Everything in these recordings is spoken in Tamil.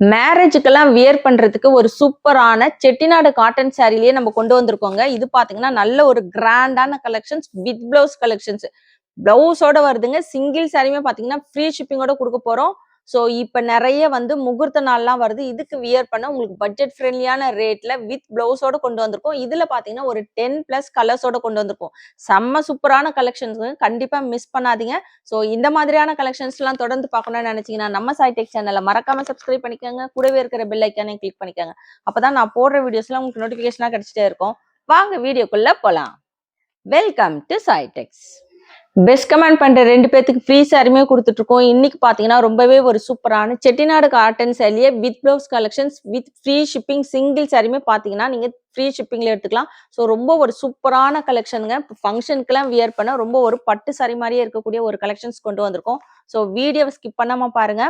மேரேஜுக்கெல்லாம் வியர் பண்றதுக்கு ஒரு சூப்பரான செட்டிநாடு காட்டன் சாரிலேயே நம்ம கொண்டு வந்திருக்கோங்க. இது பாத்தீங்கன்னா நல்ல ஒரு கிராண்டான கலெக்ஷன்ஸ் வித் பிளவுஸ் கலெக்ஷன்ஸ் பிளவுஸோட வருதுங்க. சிங்கிள் சாரியுமே பாத்தீங்கன்னா ஃப்ரீ ஷிப்பிங்கோட கொடுக்க போறோம். ஸோ இப்போ நிறைய வந்து முகூர்த்த நாள்லாம் வருது. இதுக்கு வியர் பண்ண உங்களுக்கு பட்ஜெட் ஃப்ரெண்ட்லியான ரேட்ல வித் பிளவுஸோட கொண்டு வந்திருக்கோம். இதுல பாத்தீங்கன்னா ஒரு டென் பிளஸ் கலர்ஸோட கொண்டு வந்திருக்கோம். செம்ம சூப்பரான கலெக்ஷன்ஸ் கண்டிப்பா மிஸ் பண்ணாதீங்க. ஸோ இந்த மாதிரியான கலெக்ஷன்ஸ் எல்லாம் தொடர்ந்து பார்க்கணும்னு நினைச்சீங்கன்னா நம்ம சாய்டெக் சேனலை மறக்காம சப்ஸ்கிரைப் பண்ணிக்கோங்க. கூடவே இருக்கிற பெல் ஐக்கானே கிளிக் பண்ணிக்கோங்க. அப்பதான் நான் போடுற வீடியோஸ்லாம் உங்களுக்கு நோட்டிஃபிகேஷனா கிடைச்சிட்டே இருக்கும். வாங்க வீடியோக்குள்ள போலாம். வெல்கம் டு சாய்டெக்ஸ் பெஸ்ட் கமெண்ட் பண்ற ரெண்டு பேத்துக்கு ஃப்ரீ சாரியுமே கொடுத்துட்டு இருக்கோம் இன்னைக்கு பாத்தீங்கன்னா ரொம்பவே ஒரு சூப்பரான Chettinad cotton சேலியை with blouse collections with free shipping single சாரியுமே பாத்தீங்கன்னா நீங்க ஃப்ரீ ஷிப்பிங்ல எடுத்துக்கலாம். ஸோ ரொம்ப ஒரு சூப்பரான கலெக்ஷனுங்க ஃபங்க்ஷனுக்குலாம் வியர் பண்ண ரொம்ப ஒரு பட்டு சாரி மாதிரியே இருக்கக்கூடிய ஒரு கலெக்ஷன்ஸ் கொண்டு வந்திருக்கோம். ஸோ வீடியோவை ஸ்கிப் பண்ணாம பாருங்க.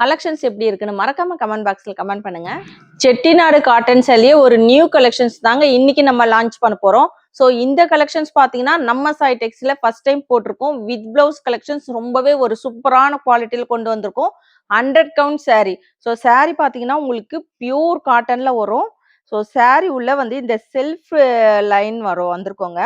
கலெக்ஷன்ஸ் எப்படி இருக்குன்னு மறக்காம கமெண்ட் பாக்ஸ்ல கமெண்ட் பண்ணுங்க. செட்டிநாடு காட்டன் சேலியே ஒரு நியூ கலெக்ஷன்ஸ் தாங்க இன்னைக்கு நம்ம லான்ச் பண்ண போறோம். ஸோ இந்த கலெக்ஷன்ஸ் பார்த்தீங்கன்னா நம்ம சைடெக்ஸ்ல ஃபர்ஸ்ட் டைம் போட்டிருக்கோம். வித் பிளவுஸ் கலெக்ஷன்ஸ் ரொம்பவே ஒரு சூப்பரான குவாலிட்டியில் கொண்டு வந்திருக்கோம். Hundred count saree. So saree பார்த்தீங்கன்னா உங்களுக்கு பியூர் காட்டனில் வரும். ஸோ saree உள்ள வந்து இந்த செல்ஃப் லைன் uh, வரும் வந்திருக்கோங்க.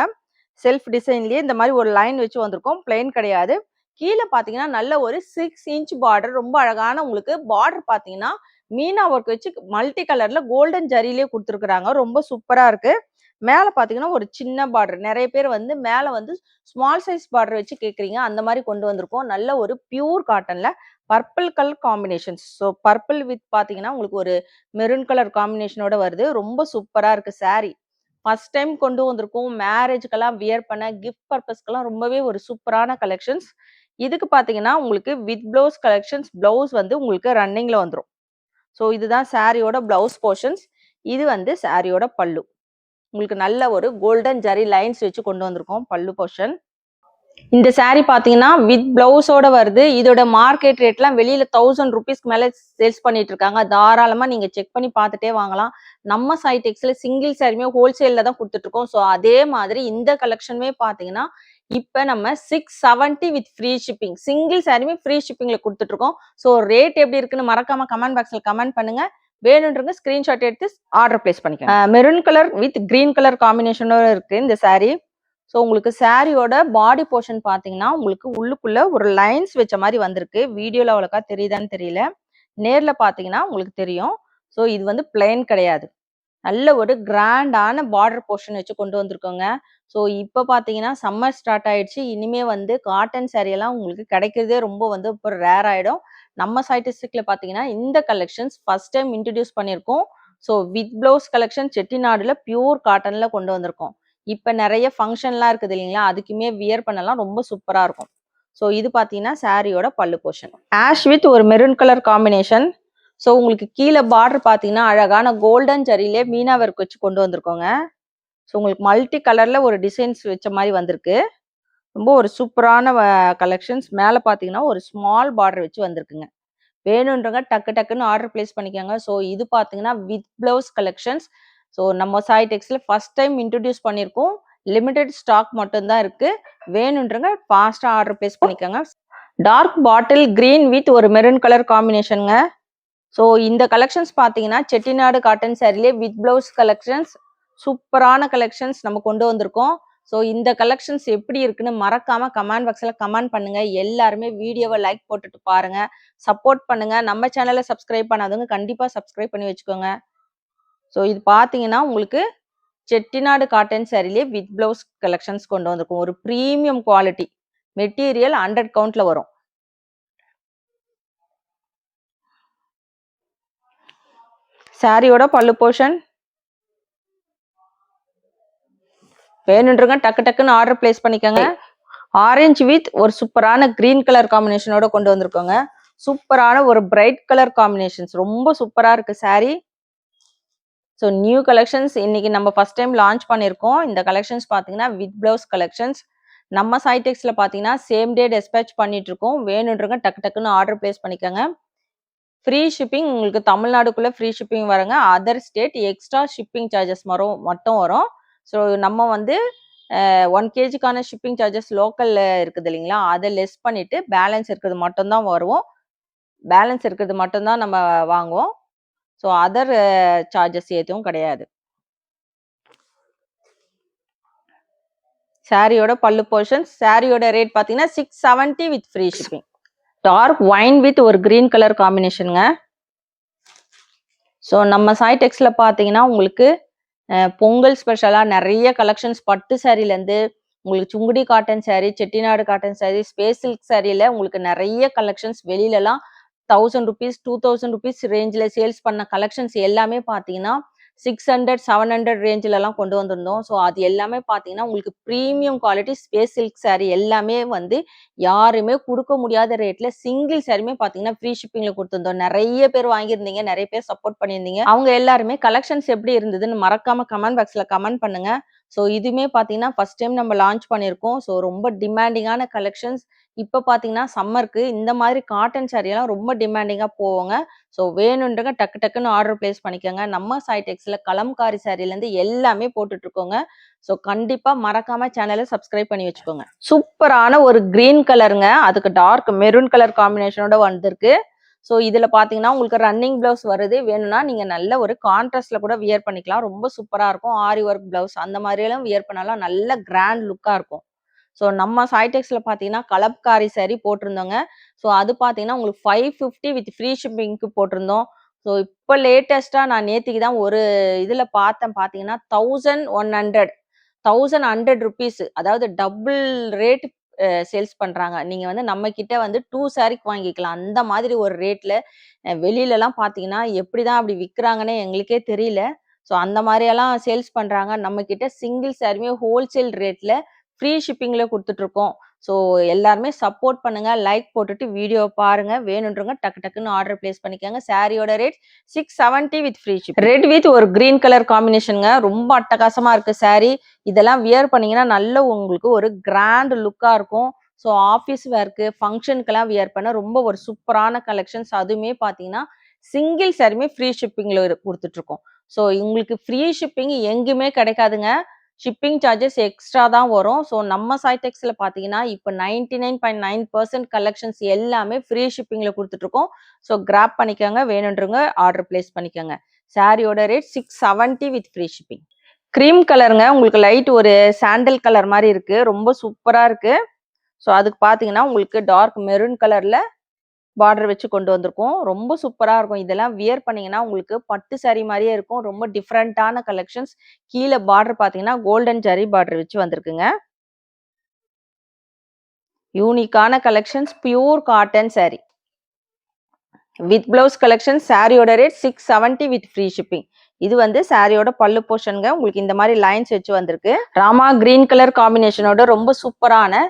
செல்ஃப் டிசைன்லேயே இந்த மாதிரி ஒரு லைன் வச்சு வந்திருக்கோம். பிளெயின் கிடையாது. கீழே பார்த்தீங்கன்னா நல்ல ஒரு சிக்ஸ் இன்ச் பார்டர் ரொம்ப அழகான உங்களுக்கு பார்டர் பார்த்தீங்கன்னா மீனா ஒர்க் வச்சு மல்டி கலரில் கோல்டன் ஜரியிலே கொடுத்துருக்குறாங்க. ரொம்ப சூப்பராக இருக்குது மேலே பார்த்தீங்கன்னா ஒரு சின்ன பார்டர் நிறைய பேர் வந்து மேலே வந்து ஸ்மால் சைஸ் பார்டர் வச்சு கேட்குறீங்க அந்த மாதிரி கொண்டு வந்திருக்கோம். நல்ல ஒரு பியூர் காட்டனில் purple colour combinations so purple with பார்த்தீங்கன்னா உங்களுக்கு ஒரு மெரூன் கலர் காம்பினேஷனோட வருது. ரொம்ப சூப்பராக இருக்குது saree. ஃபர்ஸ்ட் டைம் கொண்டு வந்திருக்கோம். மேரேஜ்க்கெல்லாம் வியர் பண்ண கிஃப்ட் பர்பஸ்க்கெல்லாம் ரொம்பவே ஒரு சூப்பரான கலெக்ஷன்ஸ் இதுக்கு பார்த்தீங்கன்னா உங்களுக்கு வித் ப்ளவுஸ் கலெக்ஷன்ஸ் ப்ளவுஸ் வந்து உங்களுக்கு ரன்னிங்கில் வந்துடும் ஸோ இதுதான் சாரியோட ப்ளவுஸ் போர்ஷன்ஸ் இது வந்து சாரியோட பல்லு. உங்களுக்கு நல்ல ஒரு கோல்டன் ஜரி லைன்ஸ் வச்சு கொண்டு வந்திருக்கோம் பல்லு போர்ஷன் இந்த சாரீ பார்த்தீங்கன்னா வித் பிளவுஸோட வருது. இதோட மார்க்கெட் ரேட்லாம் வெளியில தௌசண்ட் ருபீஸ்க்கு மேலே சேல்ஸ் பண்ணிட்டு இருக்காங்க. தாராளமாக நீங்கள் செக் பண்ணி பார்த்துட்டே வாங்கலாம். நம்ம சைடெக்ஸில் சிங்கிள் சாரியுமே ஹோல்சேலில் தான் கொடுத்துட்ருக்கோம் ஸோ அதே மாதிரி இந்த கலெக்ஷனுமே பார்த்தீங்கன்னா இப்போ நம்ம six seventy with free shipping single சாரியுமே ஃப்ரீ ஷிப்பிங்கில் கொடுத்துட்ருக்கோம் ஸோ ரேட் எப்படி இருக்குன்னு மறக்காமல் கமெண்ட் பாக்ஸில் கமெண்ட் பண்ணுங்கள் வேணுன்றவங்க ஸ்கிரீன்ஷாட் எடுத்து ஆர்டர் பிளேஸ் பண்ணிக்கலாம் maroon colour with green colour காம்பினேஷனோட இருக்கு இந்த சாரீ ஸோ உங்களுக்கு சாரியோட பாடி போர்ஷன் பார்த்தீங்கன்னா உங்களுக்கு உள்ளுக்குள்ள ஒரு லைன்ஸ் வச்ச மாதிரி வந்திருக்கு. வீடியோவில் அவ்வளோக்கா தெரியுதான்னு தெரியல. நேரில் பார்த்தீங்கன்னா உங்களுக்கு தெரியும். ஸோ இது வந்து பிளைன் கிடையாது. நல்ல ஒரு கிராண்டான பார்டர் போர்ஷன் வச்சு கொண்டு வந்திருக்கோங்க. ஸோ இப்போ பார்த்தீங்கன்னா சம்மர் ஸ்டார்ட் ஆயிடுச்சு. இனிமே வந்து காட்டன் சேரீயெல்லாம் எல்லாம் உங்களுக்கு கிடைக்கிறதே ரொம்ப வந்து இப்போ ரேர் ஆகிடும் நம்ம சைட்டிஸ்டிக்ல பார்த்தீங்கன்னா இந்த கலெக்ஷன்ஸ் ஃபர்ஸ்ட் டைம் இன்ட்ரடியூஸ் பண்ணியிருக்கோம். ஸோ வித் ப்ளவுஸ் கலெக்ஷன் செட்டிநாடுல பியூர் காட்டன்ல கொண்டு வந்திருக்கோம். இப்போ நிறைய ஃபங்க்ஷன்லாம் இருக்குது இல்லைங்களா? அதுக்குமே வியர் பண்ணலாம். ரொம்ப சூப்பராக இருக்கும். ஸோ இது பார்த்தீங்கன்னா சாரியோட பல்லு போர்ஷன் ஆஷ் வித் ஒரு மெரூன் கலர் காம்பினேஷன் ஸோ உங்களுக்கு கீழே பார்டர் பார்த்தீங்கன்னா அழகான கோல்டன் ஜரியிலே மீனா ஒர்க் வச்சு கொண்டு வந்திருக்கோங்க. ஸோ உங்களுக்கு மல்டி கலர்ல ஒரு டிசைன்ஸ் வச்ச மாதிரி வந்திருக்கு. ரொம்ப ஒரு சூப்பரான கலெக்ஷன்ஸ் மேலே பார்த்தீங்கன்னா ஒரு ஸ்மால் பார்டர் வச்சு வந்திருக்குங்க. வேணுன்றவங்க டக்கு டக்குன்னு ஆர்டர் பிளேஸ் பண்ணிக்கோங்க. ஸோ இது பார்த்தீங்கன்னா வித் ப்ளவுஸ் கலெக்ஷன்ஸ் ஸோ நம்ம சாய்டெக்ஸில் ஃபர்ஸ்ட் டைம் இன்ட்ரடியூஸ் பண்ணியிருக்கோம். லிமிடெட் ஸ்டாக் மட்டும்தான் இருக்கு. வேணுன்றவங்க ஃபாஸ்ட்டாக ஆர்டர் பிளேஸ் பண்ணிக்கோங்க. டார்க் பாட்டில் கிரீன் வித் ஒரு மெரூன் கலர் காம்பினேஷனுங்க ஸோ இந்த கலெக்ஷன்ஸ் பார்த்தீங்கன்னா செட்டிநாடு காட்டன் சாரிலே வித் பிளவுஸ் கலெக்ஷன்ஸ் சூப்பரான கலெக்ஷன்ஸ் நம்ம கொண்டு வந்திருக்கோம். ஸோ இந்த கலெக்ஷன்ஸ் எப்படி இருக்குன்னு மறக்காம கமெண்ட் பாக்ஸில் கமெண்ட் பண்ணுங்க. எல்லாருமே வீடியோவை லைக் போட்டுட்டு பாருங்க. சப்போர்ட் பண்ணுங்க. நம்ம சேனலை சப்ஸ்கிரைப் பண்ணாதவங்க கண்டிப்பாக சப்ஸ்கிரைப் பண்ணி வச்சுக்கோங்க. ஸோ இது பார்த்தீங்கன்னா உங்களுக்கு செட்டிநாடு காட்டன் சாரிலே வித் பிளவுஸ் கலெக்ஷன்ஸ் கொண்டு வந்திருக்கும். ஒரு ப்ரீமியம் குவாலிட்டி மெட்டீரியல் ஹண்ட்ரட் கவுண்ட்ல வரும். சாரியோட பல்லு போர்ஷன். வேணுன்றங்க டக்கு டக்குன்னு ஆர்டர் பிளேஸ் பண்ணிக்கோங்க. ஆரஞ்சு வித் ஒரு சூப்பரான கிரீன் கலர் காம்பினேஷனோட கொண்டு வந்திருக்கோங்க. சூப்பரான ஒரு பிரைட் கலர் காம்பினேஷன்ஸ் ரொம்ப சூப்பராக இருக்கு saree. ஸோ நியூ கலெக்ஷன்ஸ் இன்னைக்கு நம்ம ஃபர்ஸ்ட் டைம் லான்ச் பண்ணியிருக்கோம். இந்த கலெக்ஷன்ஸ் பார்த்தீங்கன்னா வித் பிளவுஸ் கலெக்ஷன்ஸ் நம்ம சைடெக்ஸில் பார்த்தீங்கன்னா சேம் டே டெஸ்பேச் பண்ணிட்டு இருக்கோம். வேணுன்றவங்க டக்கு டக்குன்னு ஆர்டர் பிளேஸ் பண்ணிக்கோங்க. ஃப்ரீ ஷிப்பிங் உங்களுக்கு தமிழ்நாடுக்குள்ள ஃப்ரீ ஷிப்பிங் வருங்க. Other state extra shipping charges வரும் மட்டும் வரும். ஸோ நம்ம வந்து ஒன் கேஜிக்கான ஷிப்பிங் சார்ஜஸ் லோக்கலில் இருக்குது இல்லைங்களா? அதை லெஸ் பண்ணிவிட்டு பேலன்ஸ் இருக்கிறது மட்டும்தான் வருவோம். பேலன்ஸ் இருக்கிறது மட்டும்தான் நம்ம வாங்குவோம். ஸோ அதர் சார்ஜஸ் எதுவும் கிடையாது. சாரியோட பல்லு போர்ஷன் சாரியோட ரேட் பார்த்தீங்கன்னா six seventy with free shipping dark wine with ஒரு கிரீன் கலர் காம்பினேஷனுங்க ஸோ நம்ம சாய்டெக்ஸில் பார்த்தீங்கன்னா உங்களுக்கு பொங்கல் ஸ்பெஷலாக நிறைய கலெக்ஷன்ஸ் பட்டு சேரீலேருந்து உங்களுக்கு Sungudi cotton saree Chettinad cotton saree space silk சாரியில் உங்களுக்கு நிறைய கலெக்ஷன்ஸ் வெளியிலலாம் thousand rupees two thousand rupees ரேஞ்சில் சேல்ஸ் பண்ண கலெக்ஷன்ஸ் எல்லாமே பார்த்தீங்கன்னா சிக்ஸ் ஹண்ட்ரட் செவன் ஹண்ட்ரட் ரேஞ்சிலலாம் கொண்டு வந்திருந்தோம். ஸோ அது எல்லாமே பார்த்தீங்கன்னா உங்களுக்கு premium quality space silk saree எல்லாமே வந்து யாருமே கொடுக்க முடியாத ரேட்ல சிங்கிள் சாரியுமே பார்த்தீங்கன்னா ஃப்ரீ ஷிப்பிங்ல கொடுத்துருந்தோம். நிறைய பேர் வாங்கியிருந்தீங்க நிறைய பேர் சப்போர்ட் பண்ணியிருந்தீங்க. அவங்க எல்லாருமே கலெக்ஷன்ஸ் எப்படி இருந்ததுன்னு மறக்காம கமெண்ட் பாக்ஸில் கமெண்ட் பண்ணுங்க. ஸோ இதுவுமே பார்த்தீங்கன்னா ஃபர்ஸ்ட் டைம் நம்ம லான்ச் பண்ணியிருக்கோம் ஸோ ரொம்ப டிமாண்டிங்கான கலெக்ஷன்ஸ் இப்போ பார்த்தீங்கன்னா சம்மருக்கு இந்த மாதிரி காட்டன் எல்லாம் ரொம்ப டிமாண்டிங்காக போவாங்க. ஸோ வேணுன்றங்க டக்கு டக்குன்னு ஆர்டர் பிளேஸ் பண்ணிக்கோங்க. நம்ம சைடெக்ஸில் கலம்காரி சாரிலேருந்து எல்லாமே போட்டுட்ருக்கோங்க. ஸோ கண்டிப்பாக மறக்காம சேனலை சப்ஸ்கிரைப் பண்ணி வச்சுக்கோங்க. சூப்பரான ஒரு கிரீன் கலருங்க அதுக்கு டார்க் மெரூன் கலர் காம்பினேஷனோட வந்திருக்கு. ஸோ இதில் பார்த்தீங்கன்னா உங்களுக்கு ரன்னிங் ப்ளவுஸ் வருது. வேணும்னா நீங்கள் நல்ல ஒரு கான்ட்ராஸ்டில் கூட வியர் பண்ணிக்கலாம். ரொம்ப சூப்பராக இருக்கும். ஆரி ஒர்க் ப்ளவுஸ் அந்த மாதிரியெல்லாம் வியர் பண்ணாலும் நல்ல கிராண்ட் லுக்காக இருக்கும். ஸோ நம்ம சைடெக்ஸில் பார்த்தீங்கன்னா கலப்காரி saree போட்டிருந்தோங்க. ஸோ அது பார்த்தீங்கன்னா உங்களுக்கு ஃபைவ் ஃபிஃப்டி வித் ஃப்ரீ ஷிப்பிங்க்கு போட்டிருந்தோம். ஸோ இப்போ லேட்டஸ்ட்டாக நான் நேற்றுக்கு தான் ஒரு இதில் பார்த்தேன். பார்த்தீங்கன்னா thousand one hundred thousand hundred rupees அதாவது டபுள் ரேட் சேல்ஸ் பண்றாங்க. நீங்க வந்து நம்ம கிட்ட வந்து டூ சாரிக்கு வாங்கிக்கலாம். அந்த மாதிரி ஒரு ரேட்ல வெளியில எல்லாம் பாத்தீங்கன்னா எப்படிதான் அப்படி விக்கிறாங்கன்னே எங்களுக்கே தெரியல. ஸோ அந்த மாதிரியெல்லாம் சேல்ஸ் பண்றாங்க. நம்ம கிட்ட சிங்கிள் சாரியுமே ஹோல்சேல் ரேட்ல ஃப்ரீ ஷிப்பிங்ல கொடுத்துட்டு இருக்கோம் ஸோ எல்லாருமே சப்போர்ட் பண்ணுங்க லைக் போட்டுட்டு வீடியோ பாருங்க. வேணுன்றவங்க டக்கு டக்குன்னு ஆர்டர் பிளேஸ் பண்ணிக்கோங்க. சாரியோட rate six seventy with free ship red with ஒரு கிரீன் கலர் காம்பினேஷனுங்க ரொம்ப அட்டகாசமா இருக்கு சாரி இதெல்லாம் வியர் பண்ணீங்கன்னா நல்ல உங்களுக்கு ஒரு கிராண்ட் லுக்கா இருக்கும். ஸோ ஆஃபீஸ் வேர்க்கு ஃபங்க்ஷனுக்கெல்லாம் வியர் பண்ண ரொம்ப ஒரு சூப்பரான கலெக்ஷன்ஸ் அதுவுமே பார்த்தீங்கன்னா சிங்கிள் சாரியுமே ஃப்ரீ ஷிப்பிங்கில் கொடுத்துட்ருக்கோம் ஸோ உங்களுக்கு ஃப்ரீ ஷிப்பிங் எங்கேயுமே கிடைக்காதுங்க. ஷிப்பிங் சார்ஜஸ் எக்ஸ்ட்ரா தான் வரும். ஸோ நம்ம சைடெக்ஸில் பார்த்தீங்கன்னா இப்போ ninety nine point nine percent collections எல்லாமே ஃப்ரீ ஷிப்பிங்கில் கொடுத்துட்ருக்கோம். ஸோ கிராப் பண்ணிக்கோங்க வேணுன்றவங்க ஆர்டர் பிளேஸ் பண்ணிக்கோங்க. சாரியோட rate six seventy with free shipping cream கலருங்க உங்களுக்கு லைட் ஒரு சாண்டல் கலர் மாதிரி இருக்குது ரொம்ப சூப்பராக இருக்குது ஸோ அதுக்கு பார்த்தீங்கன்னா உங்களுக்கு டார்க் மெரூன் கலரில் பார்டர் வச்சு கொண்டு வந்திருக்கோம். ரொம்ப சூப்பராக இருக்கும். இதெல்லாம் வியர் பண்ணீங்கன்னா உங்களுக்கு பட்டு saree மாதிரியே இருக்கும். ரொம்ப டிஃப்ரெண்ட்டான கலெக்ஷன்ஸ் கீழே பார்டர் பார்த்தீங்கன்னா கோல்டன் ஜரி பார்டர் வச்சு வந்திருக்குங்க. யூனிக்கான collections pure cotton saree. With blouse collection சாரியோட rate six seventy with free shipping இது வந்து சாரியோட பல்லு போர்ஷனுங்க உங்களுக்கு இந்த மாதிரி லைன்ஸ் வச்சு வந்திருக்கு. ராமா கிரீன் கலர் காம்பினேஷனோட ரொம்ப சூப்பரான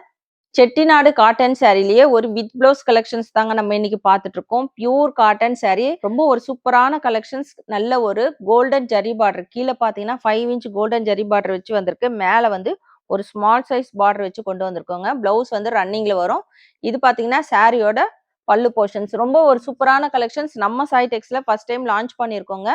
செட்டிநாடு காட்டன் சாரிலேயே ஒரு வித் பிளவுஸ் கலெக்ஷன்ஸ் தாங்க நம்ம இன்னைக்கு பார்த்துட்டு இருக்கோம் பியூர் காட்டன் சாரி ரொம்ப ஒரு சூப்பரான கலெக்ஷன்ஸ் நல்ல ஒரு கோல்டன் ஜரி பார்டர் கீழே பார்த்தீங்கன்னா five inch golden zari border வச்சு வந்திருக்கு. மேலே வந்து ஒரு ஸ்மால் சைஸ் பார்டர் வச்சு கொண்டு வந்திருக்கோங்க. பிளவுஸ் வந்து ரன்னிங்ல வரும். இது பார்த்தீங்கன்னா சாரியோட பல்லு போர்ஷன்ஸ் ரொம்ப ஒரு சூப்பரான கலெக்ஷன்ஸ் நம்ம சாய்டெக்ஸ்ல ஃபர்ஸ்ட் டைம் லான்ச் பண்ணியிருக்கோங்க.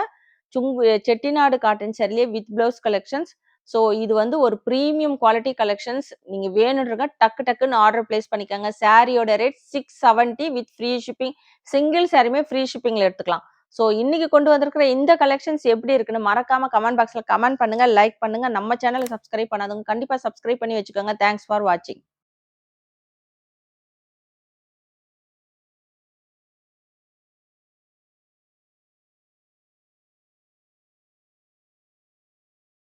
சுங்கு செட்டிநாடு காட்டன் சாரிலேயே வித் பிளவுஸ் கலெக்ஷன்ஸ் ஸோ இது வந்து ஒரு ப்ரீமியம் குவாலிட்டி கலெக்ஷன்ஸ் நீங்கள் வேணுன்றங்க டக்கு டக்குன்னு ஆர்டர் பிளேஸ் பண்ணிக்கோங்க. சாரியோட rate six seventy with free shipping single சாரியுமே ஃப்ரீ ஷிப்பிங்கில் எடுத்துக்கலாம். ஸோ இன்னைக்கு கொண்டு வந்திருக்கிற இந்த கலெக்ஷன்ஸ் எப்படி இருக்குன்னு மறக்காம கமெண்ட் பாக்ஸில் கமெண்ட் பண்ணுங்க லைக் பண்ணுங்க. நம்ம சேனலை சப்ஸ்கிரைப் பண்ணாதவங்க கண்டிப்பாக சப்ஸ்கிரைப் பண்ணி வச்சுக்கோங்க. தேங்க்ஸ் ஃபார் வாட்சிங்